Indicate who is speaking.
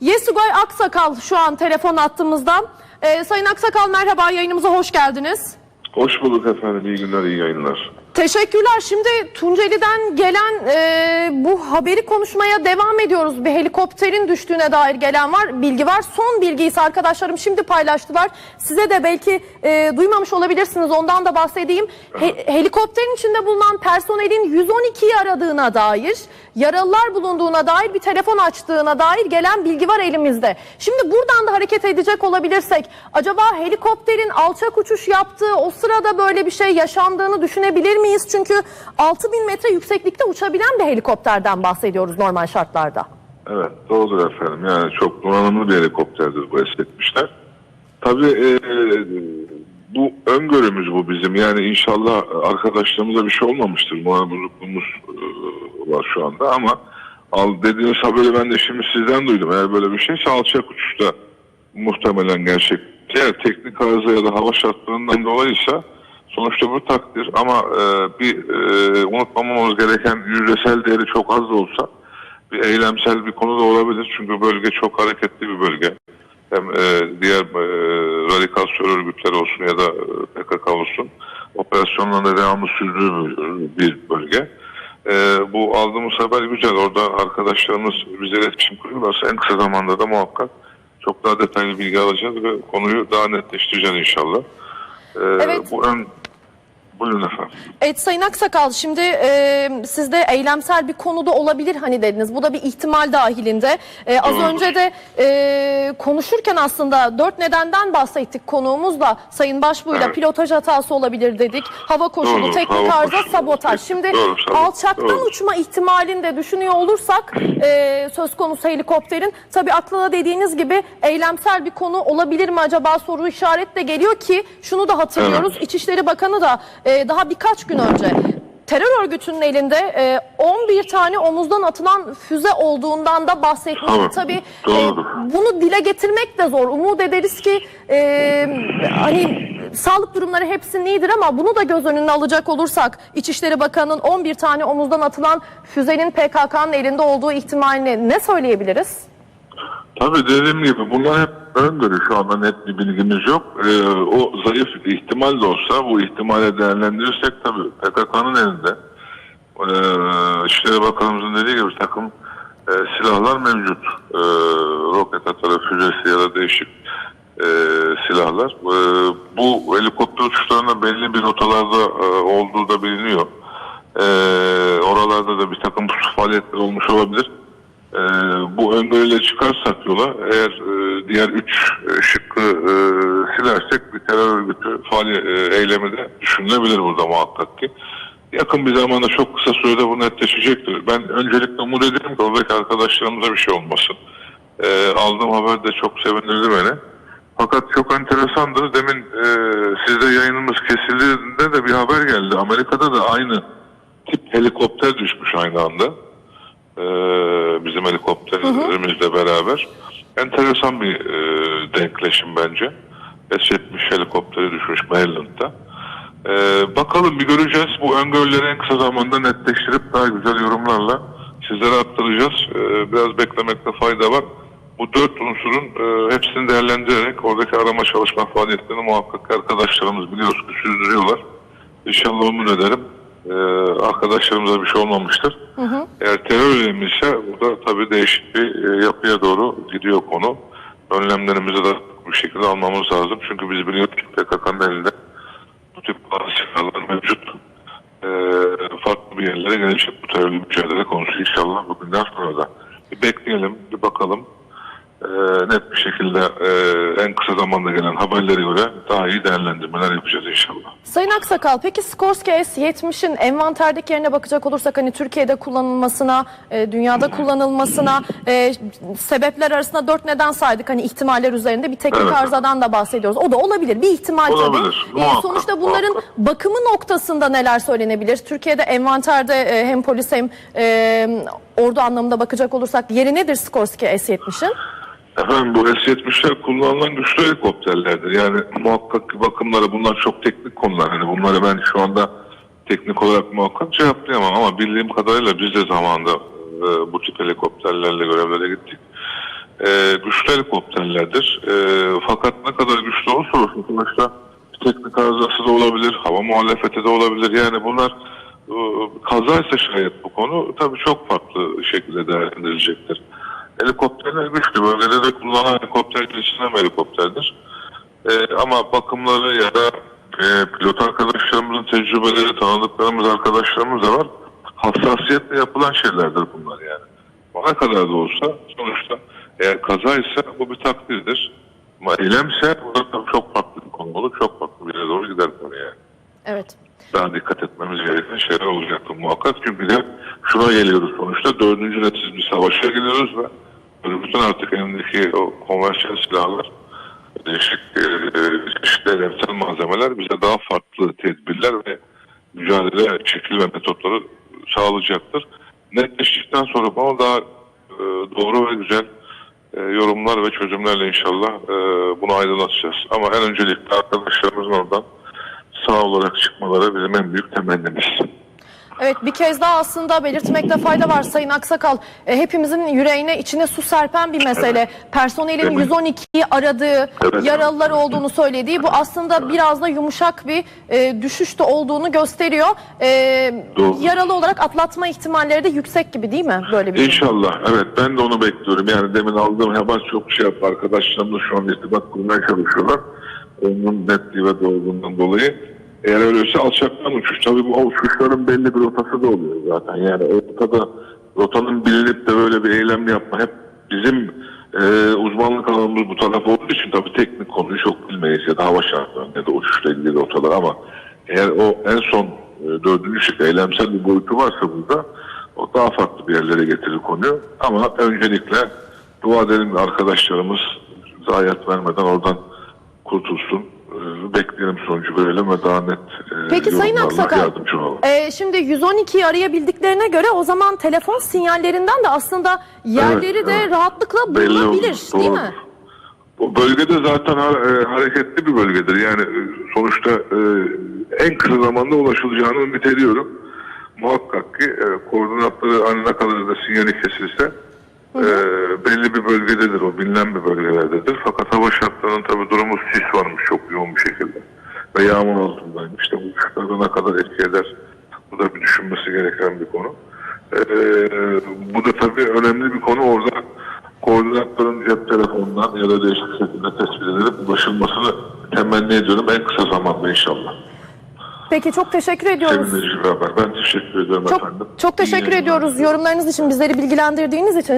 Speaker 1: Yesugay Aksakal şu an telefon attığımızda. Ee, Sayın Aksakal merhaba yayınımıza hoş geldiniz.
Speaker 2: Hoş bulduk efendim. İyi günler, iyi yayınlar.
Speaker 1: Teşekkürler. Şimdi Tunceli'den gelen e, bu haberi konuşmaya devam ediyoruz. Bir helikopterin düştüğüne dair gelen var, bilgi var. Son bilgiyi ise arkadaşlarım şimdi paylaştılar. Size de belki e, duymamış olabilirsiniz. Ondan da bahsedeyim. He- helikopterin içinde bulunan personelin 112'yi aradığına dair, yaralılar bulunduğuna dair bir telefon açtığına dair gelen bilgi var elimizde. Şimdi buradan da hareket edecek olabilirsek, acaba helikopterin alçak uçuş yaptığı o sırada böyle bir şey yaşandığını düşünebilir miyiz? Çünkü 6000 metre yükseklikte uçabilen bir helikopterden bahsediyoruz normal şartlarda.
Speaker 2: Evet, doğrudur efendim. Yani çok donanımlı bir helikopterdir bu esnetmişler. Tabii e, bu öngörümüz bu bizim. Yani inşallah arkadaşlarımıza bir şey olmamıştır. Bozukluğumuz e, var şu anda ama al dediğiniz haberi ben de şimdi sizden duydum. Eğer böyle bir şeyse alçak uçuşta muhtemelen gerçek. Eğer teknik arıza ya da hava şartlarından dolayıysa sonuçta bu takdir ama e, bir e, unutmamamız gereken yüzdesel değeri çok az da olsa bir eylemsel bir konu da olabilir. Çünkü bölge çok hareketli bir bölge. Hem e, diğer e, radikal terör örgütleri olsun ya da e, PKK olsun operasyonlarını devamlı sürdüğü bir- bir bölge. E, bu aldığımız haber güzel. Orada arkadaşlarımız bize iletişim kuruyorlarsa en kısa zamanda da muhakkak çok daha detaylı bilgi alacağız ve konuyu daha netleştireceğiz inşallah. E,
Speaker 1: Evet.
Speaker 2: Bu ön... Buyurun efendim.
Speaker 1: Evet Sayın Aksakal şimdi e, sizde eylemsel bir konuda olabilir hani dediniz. Bu da bir ihtimal dahilinde. E, az
Speaker 2: Doğrudur.
Speaker 1: önce de e, konuşurken aslında dört nedenden bahsettik konuğumuzla. Sayın Başbuğ'yla
Speaker 2: Evet.
Speaker 1: pilotaj hatası olabilir dedik. Hava koşulu,
Speaker 2: Doğru,
Speaker 1: teknik
Speaker 2: hava
Speaker 1: arıza,
Speaker 2: koşulu.
Speaker 1: sabotaj. Şimdi
Speaker 2: Doğru,
Speaker 1: alçaktan
Speaker 2: doğru.
Speaker 1: uçma ihtimalini de düşünüyor olursak e, söz konusu helikopterin tabii aklına dediğiniz gibi eylemsel bir konu olabilir mi acaba soru işaret de geliyor ki şunu da hatırlıyoruz. İçişleri Bakanı da e, daha birkaç gün önce terör örgütünün elinde e, 11 tane omuzdan atılan füze olduğundan da bahsetmişti.
Speaker 2: Tamam,
Speaker 1: Tabii e, bunu dile getirmek de zor. Umut ederiz ki e, hani sağlık durumları hepsinin iyidir ama bunu da göz önüne alacak olursak İçişleri Bakanı'nın 11 tane omuzdan atılan füzenin PKK'nın elinde olduğu ihtimalini ne söyleyebiliriz?
Speaker 2: Tabii dediğim gibi bunlar hep öngörü şu anda net bir bilgimiz yok. Ee, o zayıf ihtimal de olsa bu ihtimale değerlendirirsek tabii PKK'nın elinde ee, İçişleri Bakanımızın dediği gibi takım e, silahlar mevcut. Ee, roket atarı, füzesi ya da değişik e, silahlar. Ee, bu helikopter uçuşlarında belli bir rotalarda e, olduğu da biliniyor. Ee, oralarda da bir takım faaliyetler olmuş olabilir. Ee, bu öngörüyle çıkarsak yola eğer e, diğer üç e, şıkkı e, silersek bir terör örgütü faali e, eylemi de düşünülebilir burada muhakkak ki. Yakın bir zamanda çok kısa sürede bu netleşecektir. Ben öncelikle umut ederim ki oradaki arkadaşlarımıza bir şey olmasın. Ee, aldığım haber de çok sevindirdi beni. Fakat çok enteresandır. Demin e, sizde yayınımız kesildiğinde de bir haber geldi. Amerika'da da aynı tip helikopter düşmüş aynı anda. Ee, bizim helikopterimizle beraber. Enteresan bir e, denkleşim bence. S-70 helikopteri düşmüş Maryland'da. Ee, bakalım bir göreceğiz. Bu öngörüleri en kısa zamanda netleştirip daha güzel yorumlarla sizlere aktaracağız. Ee, biraz beklemekte fayda var. Bu dört unsurun e, hepsini değerlendirerek oradaki arama çalışma faaliyetlerini muhakkak arkadaşlarımız biliyoruz ki sürdürüyorlar. İnşallah umut ederim. Ee, arkadaşlarımıza bir şey olmamıştır. Eğer terör eylemi ise burada tabii değişik bir e, yapıya doğru gidiyor konu. Önlemlerimizi de bu şekilde almamız lazım. Çünkü biz biliyoruz ki PKK'nın elinde bu tip bazı silahlar mevcut. Ee, farklı bir yerlere gelecek bu terörle mücadele konusu inşallah bugünden sonra da. Bir bekleyelim, bir bakalım. Şekilde e, en kısa zamanda gelen haberlere göre daha iyi değerlendirmeler yapacağız inşallah.
Speaker 1: Sayın Aksakal peki Skorsky S-70'in envanterdeki yerine bakacak olursak hani Türkiye'de kullanılmasına, e, dünyada kullanılmasına e, sebepler arasında dört neden saydık hani ihtimaller üzerinde bir teknik
Speaker 2: Evet.
Speaker 1: arızadan da bahsediyoruz. O da olabilir bir ihtimal
Speaker 2: Olabilir,
Speaker 1: tabii. E,
Speaker 2: muhakkak,
Speaker 1: sonuçta bunların
Speaker 2: muhakkak.
Speaker 1: bakımı noktasında neler söylenebilir? Türkiye'de envanterde e, hem polis hem e, ordu anlamında bakacak olursak yeri nedir Skorsky S-70'in?
Speaker 2: Efendim bu S-70'ler kullanılan güçlü helikopterlerdir. Yani muhakkak ki bakımları bunlar çok teknik konular. Hani bunları ben şu anda teknik olarak muhakkak cevaplayamam ama bildiğim kadarıyla biz de zamanında e, bu tip helikopterlerle görevlere gittik. e, güçlü helikopterlerdir. E, fakat ne kadar güçlü olursa olsun sonuçta teknik arızası da olabilir, hava muhalefeti de olabilir. Yani bunlar e, kazaysa şayet bu konu tabii çok farklı şekilde değerlendirilecektir. Helikopterler güçlü. Bölgede de kullanılan helikopter geçinen helikopterdir. E, ama bakımları ya da e, pilot arkadaşlarımızın tecrübeleri, tanıdıklarımız arkadaşlarımız da var. Hassasiyetle yapılan şeylerdir bunlar yani. Ne kadar da olsa sonuçta eğer kazaysa bu bir takdirdir. Ama eylemse bu da çok farklı bir konu olur. Çok farklı bir yere doğru gider konu yani.
Speaker 1: Evet.
Speaker 2: Daha dikkat etmemiz gereken şeyler olacaktır muhakkak. Çünkü de şuna geliyoruz sonuçta. Dördüncü nesil bir savaşa geliyoruz ve bütün artık elindeki o konvansiyonel silahlar değişik e, e, çeşitli eylemsel malzemeler bize daha farklı tedbirler ve mücadele şekil ve metotları sağlayacaktır. Netleştikten sonra bana daha e, doğru ve güzel yorumlar ve çözümlerle inşallah bunu aydınlatacağız. Ama en öncelikle arkadaşlarımızın oradan sağ olarak çıkmaları bizim en büyük temennimiz.
Speaker 1: Evet bir kez daha aslında belirtmekte fayda var Sayın Aksakal. E, hepimizin yüreğine içine su serpen bir mesele. Personelin
Speaker 2: mi?
Speaker 1: 112'yi aradığı,
Speaker 2: Evet.
Speaker 1: yaralılar olduğunu söylediği bu aslında biraz da yumuşak bir e, düşüş de olduğunu gösteriyor. E,
Speaker 2: Doğru.
Speaker 1: yaralı olarak atlatma ihtimalleri de yüksek gibi değil mi böyle bir durum?
Speaker 2: İnşallah. Evet ben de onu bekliyorum. Yani demin aldığım haber çok şey yaptı. Arkadaşlarımla şu an irtibat kurmaya çalışıyorlar. Onun netliği ve doğruluğundan dolayı. Eğer öyleyse alçaktan uçuş. Tabii bu uçuşların belli bir rotası da oluyor zaten. Yani o rotada rotanın bilinip de böyle bir eylem yapma hep bizim e, uzmanlık alanımız bu taraf olduğu için tabii teknik konuyu çok bilmeyiz ya da hava şartlarında ya da uçuşla ilgili rotalar ama eğer o en son e, dördüncü şık eylemsel bir boyutu varsa burada o daha farklı bir yerlere getirir konuyu. Ama öncelikle dua edelim arkadaşlarımız zayiat vermeden oradan kurtulsun. E, bekleyelim sonucu görelim ve daha net e,
Speaker 1: Peki Sayın Aksakal, e, şimdi 112'yi arayabildiklerine göre o zaman telefon sinyallerinden de aslında yerleri
Speaker 2: Evet,
Speaker 1: de
Speaker 2: evet.
Speaker 1: rahatlıkla bulunabilir değil mi?
Speaker 2: O bölgede zaten e, hareketli bir bölgedir. Yani e, sonuçta e, en kısa zamanda ulaşılacağını ümit ediyorum. Muhakkak ki e, koordinatları ne kadar da sinyali kesilse e, belli bir bölgededir o bilinen bir bölgelerdedir. Fakat hava şartlarının tabi durumu sis varmış çok. Ve yağmur altındaymış. İşte bu uçuşlarda ne kadar etki eder bu da bir düşünmesi gereken bir konu. E, bu da tabii önemli bir konu orada koordinatların cep telefonundan ya da değişik şekilde tespit edilip ulaşılmasını temenni ediyorum en kısa zamanda inşallah.
Speaker 1: Peki çok teşekkür ediyoruz.
Speaker 2: Sevindirici bir haber. Ben teşekkür ediyorum
Speaker 1: Çok
Speaker 2: efendim.
Speaker 1: çok teşekkür
Speaker 2: İyi
Speaker 1: ediyoruz yorumlarınız için bizleri bilgilendirdiğiniz için.